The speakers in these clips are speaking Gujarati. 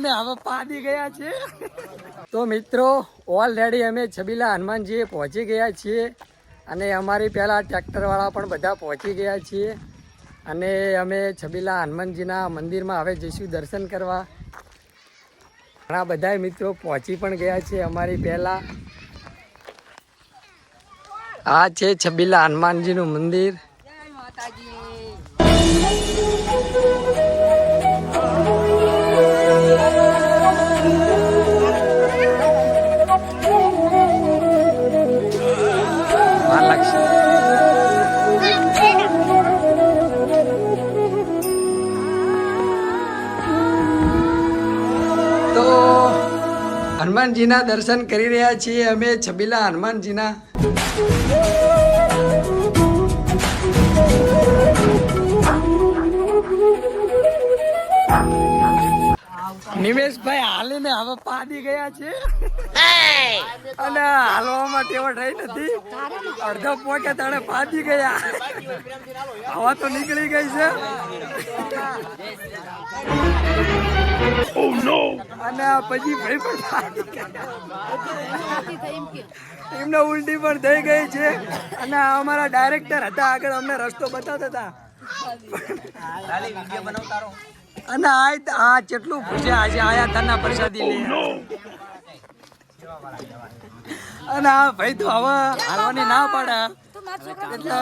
હાલીને હવે પાડી ગયા છે. તો મિત્રો ઓલરેડી અમે છબીલા હનુમાનજીએ પહોંચી ગયા છીએ અને અમારી પહેલાં ટ્રેક્ટરવાળા પણ બધા પહોંચી ગયા છીએ. અને અમે છબીલા હનુમાનજીના મંદિરમાં હવે જઈશું દર્શન કરવા. ઘણા બધા મિત્રો પહોંચી પણ ગયા છે અમારી પહેલાં. આ છે છબીલા હનુમાનજીનું મંદિર. મહાલક્ષ્મી તો હનુમાનજીના દર્શન કરી રહ્યા છીએ અમે છબીલા હનુમાનજીના. નિમેશભાઈ હાલીને હવે પાડી ગયા છે. અને હાલવામાં ટેવડ રહી નથી. અડધો પોકે તાણે પાડી ગયા. હવા તો નીકળી ગઈ છે. અને પછી ભાઈ પણ એમને ઉલટી પણ થઈ ગઈ છે. અને અમારા ડાયરેક્ટર હતા આગળ અમને રસ્તો બતાવતા હતા. અને આ આ કેટલું પૂછે આજે આયા તાના પ્રસાદી લે. અને આ ભાઈ તો હવે હાલવાની ના પાડે. એટલે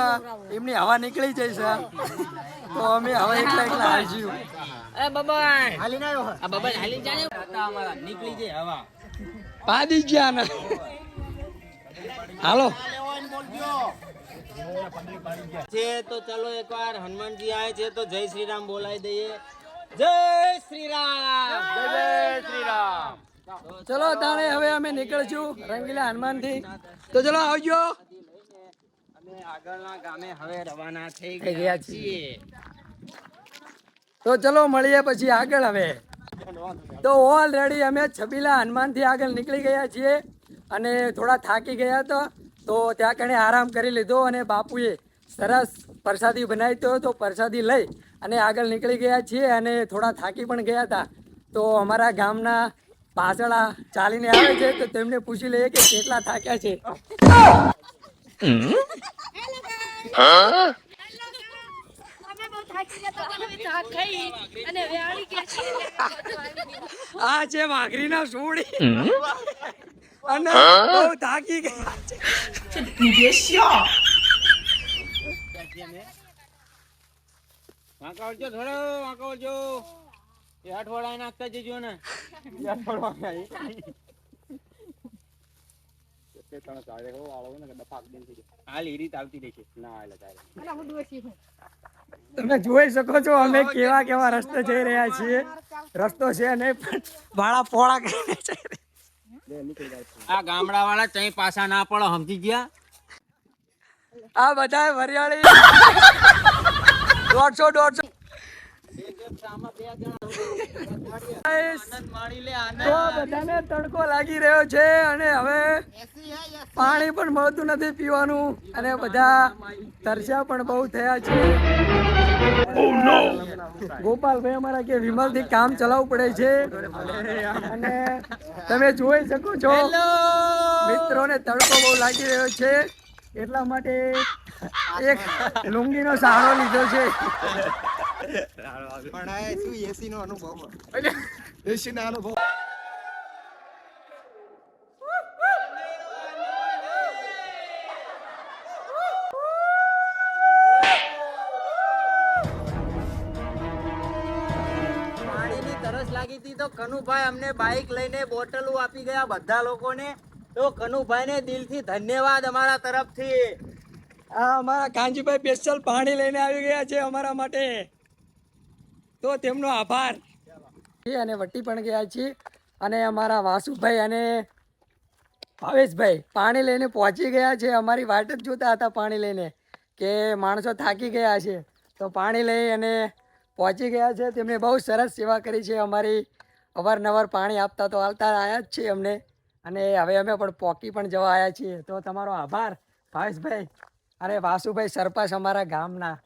એમની હવા નીકળી જાય છે. તો અમે હવે એકલા એકલા હાલશું પાડી ગયા ને. હાલો. છે તો ચલો એકવાર હનુમાનજી આવે છે તો જય શ્રી રામ બોલાવી દઈએ. જય શ્રી રામ જય શ્રી રામ ચલો તાણે હવે અમે નીકળશું રંગીલા હનુમાનથી તો ચલો આવજો. અમે આગળના ગામે હવે રવાના થઈ ગયા છીએ. તો ચલો મળીએ પછી આગળ હવે. તો ઓલરેડી અમે છબીલા હનુમાનથી આગળ નીકળી ગયા છીએ અને થોડા થાકી ગયા હતા. તો ત્યાં કણે આરામ કરી લીધો અને બાપુએ સરસ પ્રસાદી બનાવી તો તો પ્રસાદી લઈ અને આગળ નીકળી ગયા છીએ અને થોડા થાકી પણ ગયા હતા. તો અમારા ગામના પાછળ ચાલીને આવે છે તો તેમને પૂછી લઈએ કે કેટલા થાક્યા છે. આ છે વાઘરીના સોડી. અને બહુ છે વળજો એ અઠવાડા નાખતા જજો ને એટલે તારે તમે જોઈ શકો છો, અમે કેવા કેવા રસ્તે જઈ રહ્યા છીએ રસ્તો છે નહીં, પણ ભાડા પોળા કરીને જઈ રહ્યા. આ ગામડા વાળા ચઈ પાછા ના પડો, સમજી ગયા? આ બધા વરિયાળી. દોઢસો દોઢસો. તડકો લાગી રહ્યો છે અને હવે પાણી પણ મળતું નથી પીવાનું અને બધા તરસ્યા પણ બહુ થયા છે. ગોપાલભાઈ અમારા કે વિમલથી કામ ચલાવવું પડે છે. અને તમે જોઈ શકો છો મિત્રોને તડકો બહુ લાગી રહ્યો છે. એટલા માટે એક લુંગીનો સહારો લીધો છે. અમારા પાણી લઈને આવી ગયા છે અમારા માટે. તો તેમનો આભાર. અને વટી પણ ગયા છીએ. અને અમારા વાસુભાઈ અને ભાવેશભાઈ પાણી લઈને પહોંચી ગયા છે. અમારી વાટ જ જોતા હતા પાણી લઈને કે માણસો થાકી ગયા છે. તો પાણી લઈ અને પહોંચી ગયા છે. તેમણે બહુ સરસ સેવા કરી છે. અમારી અવારનવાર પાણી આપતા તો હાલતા આવ્યા જ છે અમને. અને હવે અમે પણ પોકી પણ જવા આવ્યા છીએ. તો તમારો આભાર ભાવેશભાઈ. અરે વાસુભાઈ સરપંચ અમારા ગામના.